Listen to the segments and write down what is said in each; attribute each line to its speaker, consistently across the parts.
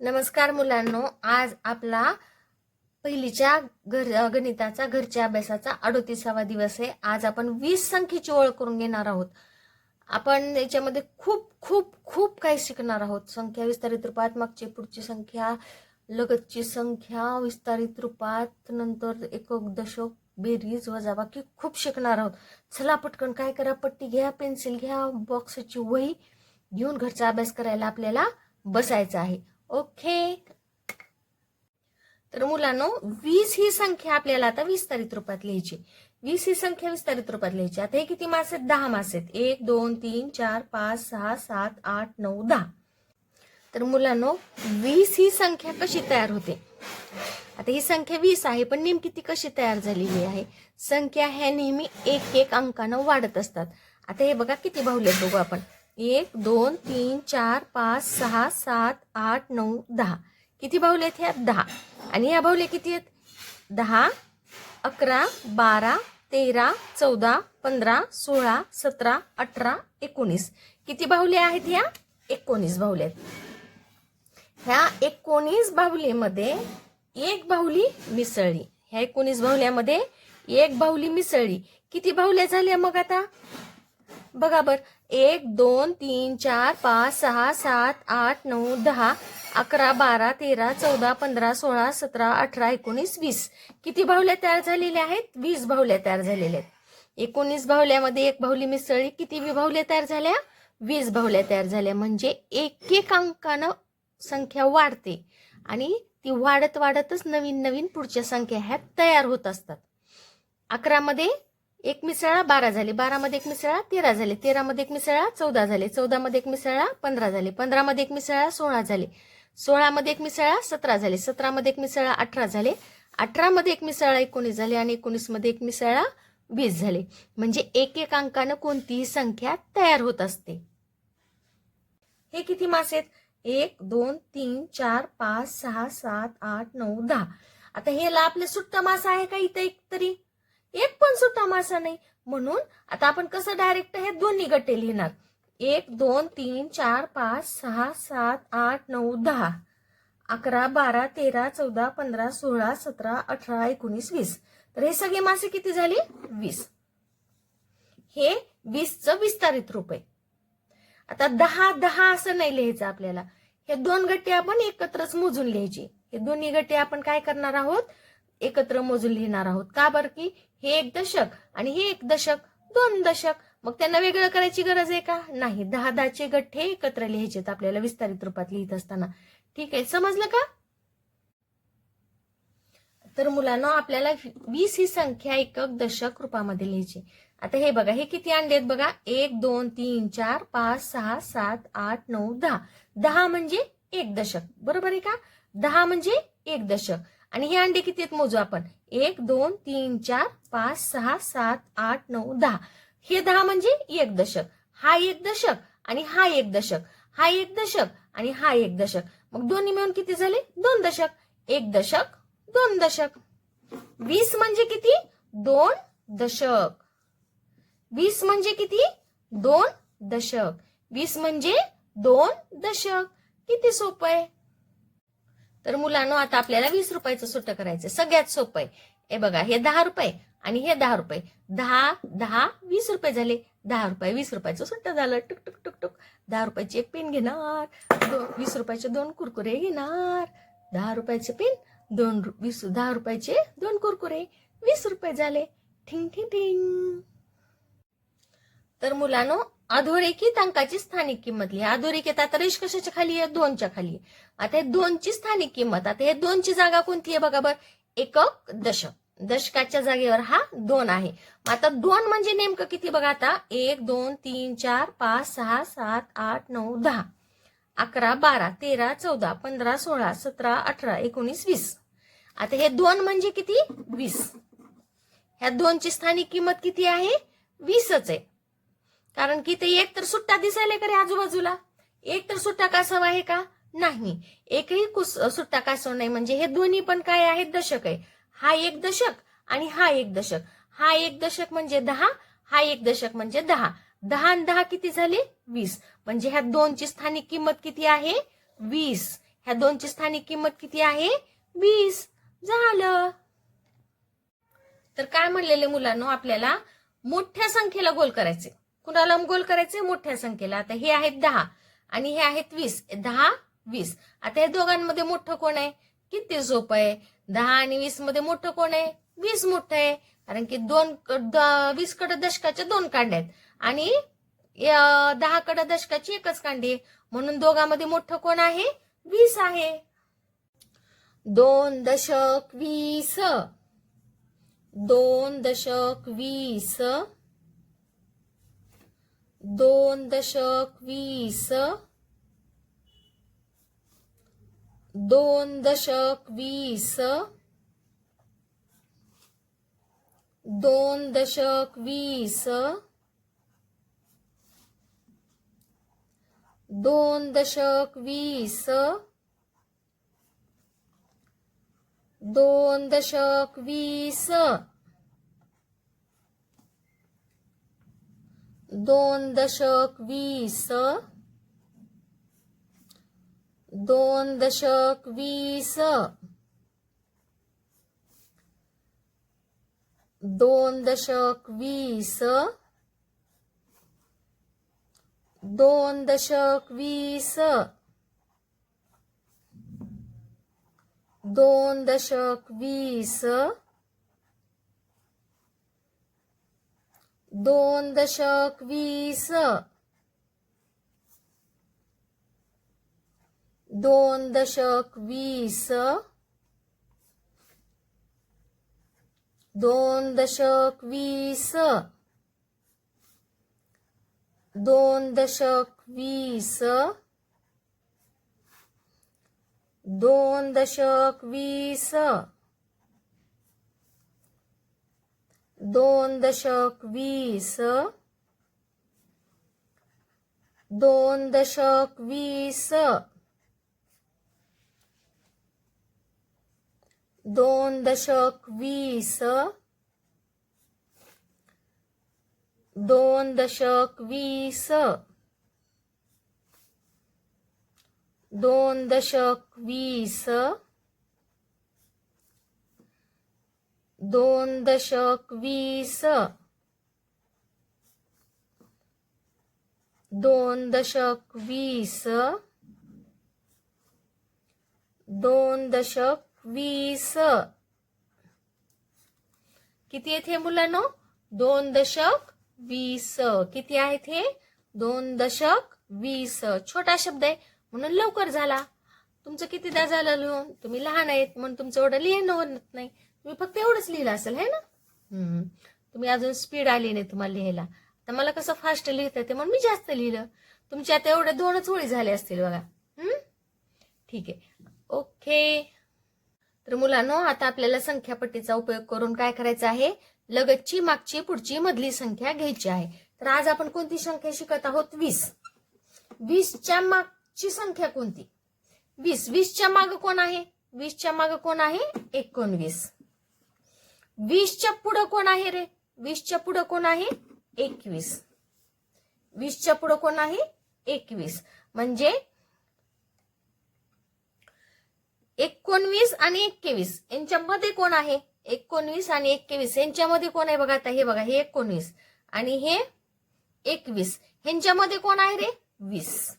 Speaker 1: नमस्कार मुलांनो आज आपला पहिलीच्या घर गणिताचा घरच्या अभ्यासाचा अडोतीसावा दिवस आहे. आज आपण वीस संख्येची ओळख करून घेणार आहोत. आपण याच्यामध्ये खूप खूप खूप काही शिकणार आहोत. संख्या विस्तारित रूपात मागची पुढची संख्या लगतची संख्या विस्तारित रूपात नंतर एकक दशक बेरीज वजाबाकी खूप शिकणार आहोत. चला पटकन काय करा पट्टी घ्या पेन्सिल घ्या बॉक्सची वही घेऊन घरचा अभ्यास करायला आपल्याला बसायचं आहे. ओके. तर मुलांनो वीस ही संख्या आपल्याला आता विस्तारित रूपात लिहायची वीस ही संख्या विस्तारित रूपात लिहायची आता हे किती मास आहेत? दहा मास आहेत. एक दोन तीन चार पाच सहा सात आठ नऊ दहा. तर मुलांनो वीस ही संख्या कशी तयार होते? आता ही संख्या वीस आहे पण नेमकी ती कशी तयार झालेली आहे? संख्या ह्या नेहमी एक एक अंकानं वाढत असतात. आता हे बघा किती बाहुले बघू आपण. एक दोन तीन चार पाच सहा सात आठ नऊ दहा. किती बाहुले आहेत ह्या? दहा. आणि ह्या बाहुल्या किती आहेत? दहा अकरा बारा तेरा चौदा पंधरा सोळा सतरा अठरा एकोणीस. किती बाहुल्या आहेत ह्या? एकोणीस बाहुल्या आहेत. ह्या एकोणीस बाहुलीमध्ये एक बाहुली मिसळली. ह्या एकोणीस बाहुल्यामध्ये एक बाहुली मिसळली. किती बाहुल्या झाल्या मग आता? बघा बर. एक दोन तीन चार पाच सहा सात आठ नऊ दहा अकरा बारा तेरा चौदा पंधरा सोळा सतरा अठरा एकोणीस वीस. किती बाहुल्या तयार झालेल्या आहेत? वीस बाहुल्या तयार झालेल्या आहेत. एकोणीस बाहुल्यामध्ये एक बाहुली मिसळली किती बाहुल्या तयार झाल्या? वीस बाहुल्या तयार झाल्या. म्हणजे एक एक अंकानं संख्या वाढते. आणि ती वाढत वाढतच नवीन नवीन पुढच्या संख्या ह्या तयार होत असतात. अकरामध्ये एक मिसळा बारा झाले. बारामध्ये एक मिसळा तेरा झाले. तेरामध्ये एक मिसळा चौदा झाले. चौदामध्ये एक मिसळा पंधरा झाले. पंधरामध्ये एक मिसळा सोळा झाले. सोळामध्ये एक मिसळा सतरा झाले. सतरामध्ये एक मिसळा अठरा झाले. अठरामध्ये एक मिसळा एकोणीस झाले आणि एकोणीसमध्ये एक मिसळा वीस झाले. म्हणजे एक एक अंकानं कोणतीही संख्या तयार होत असते. हे किती मास आहेत? एक दोन तीन चार पाच सहा सात आठ नऊ दहा. आता हेला आपले सुट्टा मासा आहे का इथं एक तरी? एक पण सुट्टा मासा नाही. म्हणून आता आपण कसं डायरेक्ट हे दोन्ही गट्टे लिहिणार? एक दोन तीन चार पाच सहा सात आठ नऊ दहा. अकरा बारा तेरा चौदा पंधरा सोळा सतरा अठरा एकोणीस वीस. तर हे सगळे मासे किती झाले? वीस. हे वीसचं विस्तारित रूप आहे. आता दहा दहा असं नाही लिहायचं आपल्याला. हे दोन गट्टे आपण एकत्रच मोजून लिहायचे हे दोन्ही गट्टे आपण काय करणार आहोत? एकत्र मोजून लिहिणार आहोत. का बरं की हे एक दशक आणि हे एक दशक दोन दशक. मग त्यांना वेगळं करायची गरज आहे का? नाही. दहा दहाचे गठ्ठे एकत्र लिहायचे आपल्याला विस्तारित रूपात लिहित असताना. ठीक आहे. समजलं का? तर मुलांना आपल्याला वीस ही संख्या एकक दशक रूपामध्ये लिहायची. आता हे बघा हे किती अंडे आहेत बघा? एक दोन तीन चार पाच सहा सात आठ नऊ दहा. दहा म्हणजे एक दशक. बरोबर आहे का? दहा म्हणजे एक दशक. आणि हे अंडे किती आहेत मोजू आपण? एक दोन तीन चार पाच सहा सात आठ नऊ दहा. हे दहा म्हणजे एक दशक. हा एक दशक आणि हा एक दशक. हा एक दशक आणि हा एक दशक. मग दोन्ही मिळून किती झाले? दोन दशक. एक दशक दोन दशक. वीस म्हणजे किती? दोन दशक. वीस म्हणजे किती? दोन दशक. वीस म्हणजे दोन दशक. किती सोपं आहे? तर मुलांना आता आपल्याला वीस रुपयाचं सुट्ट करायचं सगळ्यात सोपं आहे. हे बघा हे दहा रुपये आणि हे दहा रुपये. दहा दहा वीस रुपये झाले. दहा रुपये वीस रुपयाचं सुट्ट झालं. टुक टुक टुक टुक. दहा रुपयाची एक पेन घेणार. दोन वीस रुपयाचे दोन कुरकुरे घेणार. दहा रुपयाचे पेन दोन वीस दहा रुपयाचे दोन कुरकुरे. वीस रुपये झाले. ठिंग ठिंग ठिंग. तर मुलांनो अधोरेखित अंकाची स्थानिक किंमत लिहा. अधोरेखित आता रेष कशाच्या खाली आहे? दोनच्या खाली आहे. आता हे दोनची स्थानिक किंमत आता हे दोनची जागा कोणती आहे बघा बरं. एकक दशक. दशकाच्या जागेवर हा दोन आहे. आता दोन म्हणजे नेमकं किती बघा आता? एक दोन तीन चार पाच सहा सात आठ नऊ दहा. अकरा बारा तेरा चौदा पंधरा सोळा सतरा अठरा एकोणीस वीस. आता हे दोन म्हणजे किती? वीस. ह्या दोनची स्थानिक किंमत किती आहे? वीसच आहे. कारण की ते एक तर सुट्टा दिसायला का रे आजूबाजूला. एक तर सुट्टा कासव आहे का? नाही. एकही कुस सुट्टा कासव नाही. म्हणजे हे दोन्ही पण काय आहेत? दशक आहे. हा एक दशक आणि हा एक दशक. हा एक दशक म्हणजे दहा हा एक दशक म्हणजे दहा. दहा आणि दहा किती झाले? वीस. म्हणजे ह्या दोनची स्थानिक किंमत किती आहे? वीस. ह्या दोनची स्थानिक किंमत किती आहे? वीस. झालं. तर काय म्हणलेले मुलांना आपल्याला? मोठ्या संख्येला गोल करायचे. कुणाला लंबगोल करायचे मोठ्या संख्येला. आता हे आहेत दहा आणि हे आहेत वीस. दहा वीस. आता या दोघांमध्ये मोठं कोण आहे? किती सोपं आहे? दहा आणि वीसमध्ये मोठं कोण आहे? वीस मोठं आहे. कारण की दोन वीस कड दशकाच्या दोन कांड्या आहेत. आणि दहा कड दशकाची एकच कांडी आहे. म्हणून दोघांमध्ये मोठं कोण आहे? वीस आहे. दोन दशक वीस. दोन दशक वीस. दोन दशक वीस. दोन दशक वीस. दोन दशक वीस. दोन दशक वीस. दोन दशक वीस. दोन दशक वीस. दोन दशक वीस. दोन दशक वीस. दोन दशक वीस. दोन दशक वीस. दोन दशक वीस. दोन दशक वीस. दोन दशक वीस. दोन दशक वीस. दोन दशक वीस. दोन दशक वीस. दोन दशक वीस. दोन दशक वीस. दोन दशक वीस. दोन दशक वीस. दोन दशक वीस. दोन दशक वीस. दोन दशक वीस. किती आहेत हे मुलांनो? दोन दशक वीस. किती आहेत हे? दोन दशक वीस. छोटा शब्द आहे. म्हणून लवकर झाला. तुमचं कितीदा झालं लिहून? तुम्ही लहान आहेत म्हणून तुमचं एवढं लिहिणं होत नाही. तुम्ही फक्त एवढंच लिहिलं असेल है ना. तुम्ही अजून स्पीड आली नाही तुम्हाला लिहायला. तर मला कसं फास्ट लिहिता येते म्हणून मी जास्त लिहिलं. तुमच्या आता एवढ्या दोनच ओळी झाल्या असतील बघा. हम्म? ठीक आहे. ओके तर मुलांनो आता आपल्याला संख्यापट्टीचा उपयोग करून काय करायचं आहे? लगतची मागची पुढची मधली संख्या घ्यायची आहे. तर आज आपण कोणती संख्या शिकत आहोत? वीस. वीसच्या मागची संख्या कोणती? वीस. वीसच्या माग कोण आहे? वीसच्या माग कोण आहे? एकोणवीस. वीसच्या पुढं कोण आहे रे? वीसच्या पुढं कोण आहे? एकवीस. वीसच्या पुढं कोण आहे? एकवीस. म्हणजे एकोणवीस आणि एकवीस. यांच्यामध्ये कोण आहे? एकोणवीस आणि एकवीस. यांच्यामध्ये कोण आहे बघा आता? हे बघा हे एकोणवीस. आणि हे एकवीस. ह्यांच्यामध्ये कोण आहे रे? वीस.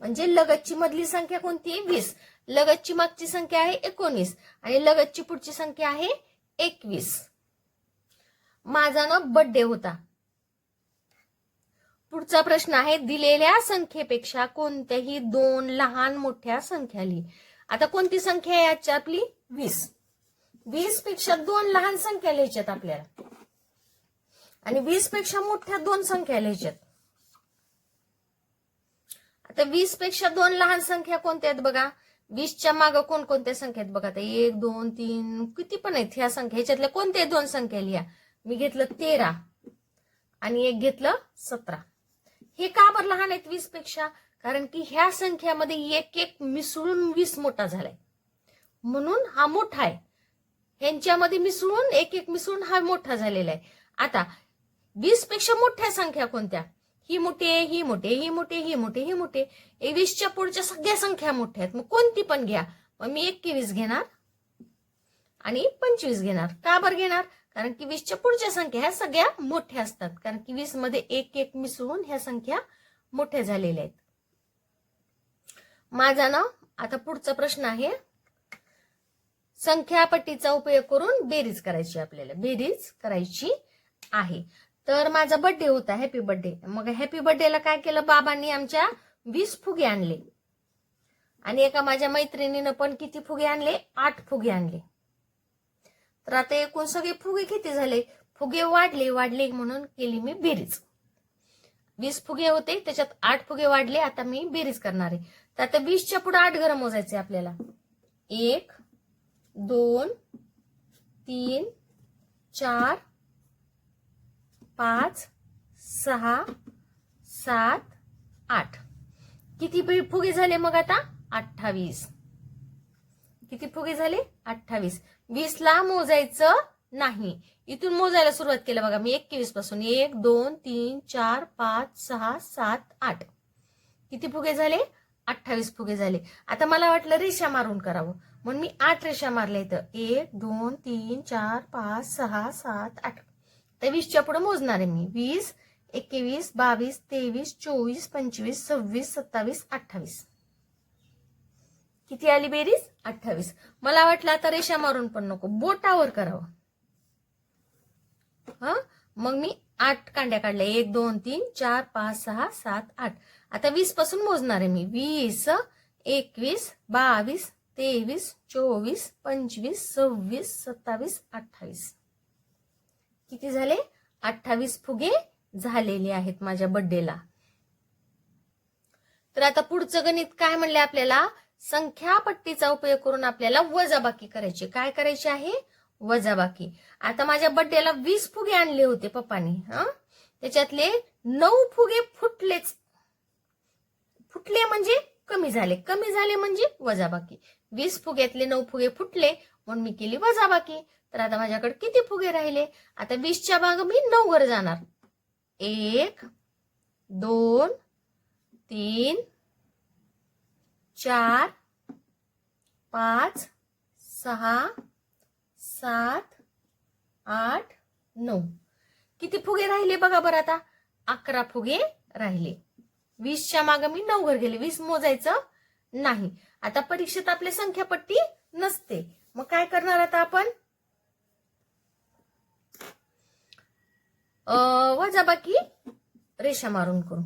Speaker 1: म्हणजे लगतची मधली संख्या कोणती? आहे वीस. लगतची मागची संख्या आहे एकोणीस. आणि लगतची पुढची संख्या आहे एकवीस. माझा ना बर्थडे होता. पुढचा प्रश्न आहे दिलेल्या संख्येपेक्षा कोणत्याही दोन लहान मोठ्या संख्या लिही आता कोणती संख्या आहे आजची आपली? वीस. वीसपेक्षा दोन लहान संख्या लिहायच्यात आपल्याला. आणि वीसपेक्षा मोठ्या दोन संख्या लिहायच्यात. आता वीसपेक्षा दोन लहान संख्या कोणत्या आहेत बघा? वीसच्या मागं कोणकोणत्या संख्या आहेत बघा आता एक दोन तीन किती पण आहेत ह्या संख्या ह्याच्यातल्या कोणत्या दोन संख्या लिहा. मी घेतलं तेरा आणि एक घेतलं सतरा. हे का बरं लहान आहेत वीसपेक्षा कारण की ह्या संख्यामध्ये एक एक मिसळून वीस मोठा झालाय. म्हणून हा मोठा आहे. ह्यांच्यामध्ये मिसळून एक एक मिसळून हा मोठा झालेला आहे. आता वीसपेक्षा मोठ्या संख्या कोणत्या? ही मोठी आहे ही मोठी ही मोठी ही मोठी ही मोठी एकवीसच्या पुढच्या सगळ्या संख्या मोठ्या आहेत. मग कोणती पण घ्या. मग मी एकवीस घेणार आणि पंचवीस घेणार. का बरं घेणार? कारण की वीसच्या पुढच्या संख्या ह्या सगळ्या मोठ्या असतात. कारण की वीसमध्ये एक एक मिसळून ह्या संख्या मोठ्या झालेल्या आहेत. माझा ना आता पुढचा प्रश्न आहे. संख्या पट्टीचा उपयोग करून बेरीज करायची आपल्याला. बेरीज करायची आहे. तर माझा बर्थडे होता हॅपी बर्थडे मग हॅपी बर्थडेला काय केलं? बाबांनी आमच्या वीस फुगे आणले. आणि एका माझ्या मैत्रिणीनं पण किती फुगे आणले? आठ फुगे आणले. तर आता एकूण सगळे फुगे किती झाले? फुगे वाढले वाढले म्हणून केली मी बेरीज. वीस फुगे होते त्याच्यात आठ फुगे वाढले आता मी बेरीज करणार आहे. तर आता वीसच्या पुढे आठ घरं मोजायचे आपल्याला. एक दोन तीन चार पाच सहा सात आठ. किती फुगे झाले मग आता? अठ्ठावीस. किती फुगे झाले? अठ्ठावीस. वीस ला मोजायचं नाही. इथून मोजायला सुरुवात केलं बघा. मी एकवीसपासून. एक दोन तीन चार पाच सहा सात आठ. किती फुगे झाले? अठ्ठावीस फुगे झाले. आता मला वाटलं रेषा मारून करावं. म्हणून मी आठ रेषा मारल्या इथं. एक दोन तीन चार पाच सहा सात आठ. तर वीसच्या पुढे मोजणार आहे मी. वीस एकवीस बावीस तेवीस चोवीस पंचवीस सव्वीस सत्तावीस अठ्ठावीस. किती आली बेरीज? अठ्ठावीस. मला वाटलं आता रेषा मारून पण नको. बोटावर करावं. हा? मग मी आठ कांड्या काढल्या. एक दोन तीन चार पाच सहा सात आठ. आता वीसपासून मोजणार आहे मी. वीस एकवीस बावीस तेवीस चोवीस पंचवीस सव्वीस सत्तावीस अठ्ठावीस. किती झाले? अठ्ठावीस फुगे झालेले आहेत माझ्या बर्थडेला तर आता पुढचं गणित काय म्हणले आपल्याला? संख्या पट्टीचा उपयोग करून आपल्याला वजाबाकी करायची. काय करायची आहे? वजाबाकी. आता माझ्या बड्डेला वीस फुगे आणले होते पप्पानी हा? त्याच्यातले नऊ फुगे फुटलेच. फुटले म्हणजे कमी झाले. कमी झाले म्हणजे वजाबाकी. वीस फुग्यातले नऊ फुगे फुटले म्हणून मी केली वजाबाकी. तर आता माझ्याकडे किती फुगे राहिले? आता वीसच्या भाग मी नऊ वर जाणार. एक दोन तीन चार पाच सहा सात आठ नऊ. किती फुगे राहिले बघा बरं आता. अकरा फुगे राहिले. वीसच्या मागे मी नऊ वर गेले. वीस मोजायचं नाही. आता परीक्षेत आपली संख्यापट्टी नसते. मग काय करणार आता आपण? वजाबाकी रेषा मारून करू.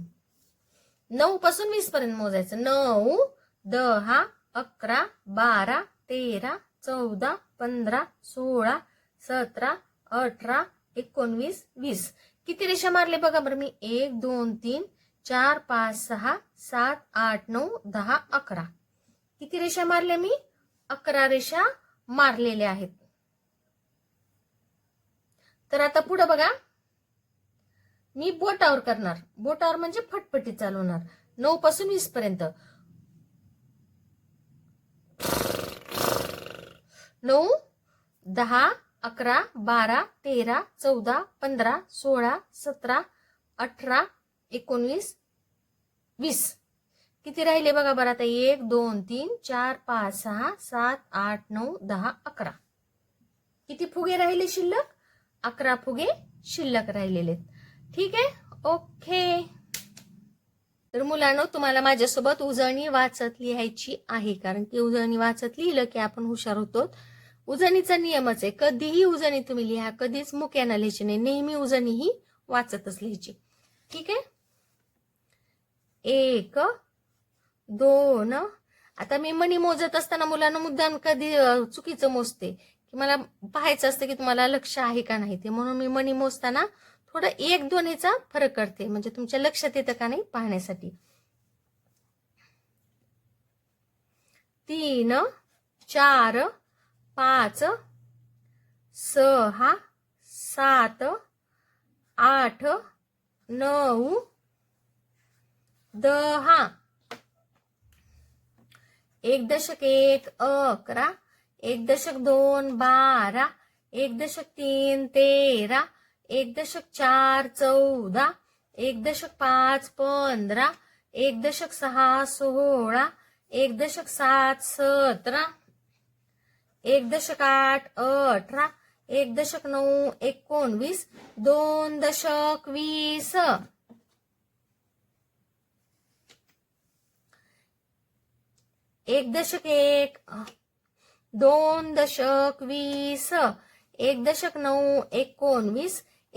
Speaker 1: नऊ पासून वीस पर्यंत मोजायचं. नऊ दहा अकरा बारा तेरा चौदा पंधरा सोळा सतरा अठरा एकोणवीस वीस. किती रेषा मारले बघा बरं मी. एक दोन तीन चार पाच सहा सात आठ नऊ दहा अकरा. किती रेषा मारल्या मी? अकरा रेषा मारलेल्या आहेत. तर आता पुढे बघा. मी बोटावर करणार. बोटावर म्हणजे फटफटी चालवणार. नऊ पासून वीस पर्यंत. नऊ दहा अकरा बारा तेरा चौदा पंधरा सोळा सतरा अठरा एकोणवीस वीस. किती राहिले बघा बरं आता? एक दोन तीन चार पाच सहा सात आठ नऊ दहा अकरा. किती फुगे राहिले शिल्लक? अकरा फुगे शिल्लक राहिलेले आहेत. ठीक आहे? ओके. तर मुलांनो तुम्हाला माझ्यासोबत उजळणी वाचत लिहायची आहे कारण की उजळणी वाचत लिहिलं की आपण हुशार होतो. उजळणीचा नियमच आहे. कधीही उजळणी तुम्ही लिहा कधीच मुक्यानं लिहायची नाही. नेहमी उजळणी ही वाचतच लिहायची. ठीक आहे? एक दोन. आता मी मणी मोजत असताना मुलांना मुद्दाम कधी चुकीचं मोजते. की मला पाहायचं असतं की तुम्हाला लक्ष आहे का नाही ते. म्हणून मी मणी मोजताना थोडं एक दोन ह्याचा फरक करते म्हणजे तुमच्या लक्षात येतं का नाही पाहण्यासाठी. तीन चार पाच सहा सात आठ नऊ दहा. एक दशक एक अकरा. एक दशक दोन बारा. एक दशक तीन तेरा. एक दशक चार चौदा एक दशक पाच पंधरा एक दशक सहा सोळा एक दशक सात सतरा एक दशक आठ अठरा एक दशक नऊ एकोणवीस दोन दशक वीस. एक दशक एक दोन दशक वीस एक दशक नऊ एकोणवीस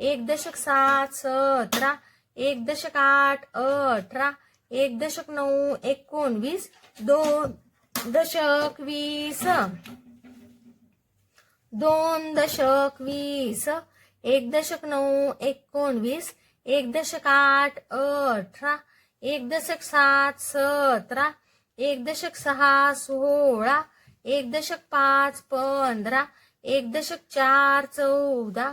Speaker 1: एक दशक सात सतरा एक दशक आठ अठरा एक दशक नऊ एकोणवीस दोन दशक वीस. दोन दशक वीस एक दशक नऊ एकोणवीस एक दशक आठ अठरा एक दशक सात सतरा एक दशक सहा सोळा एक दशक पाच पंधरा एक दशक चार चौदा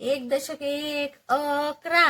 Speaker 1: एक दशक एक अकरा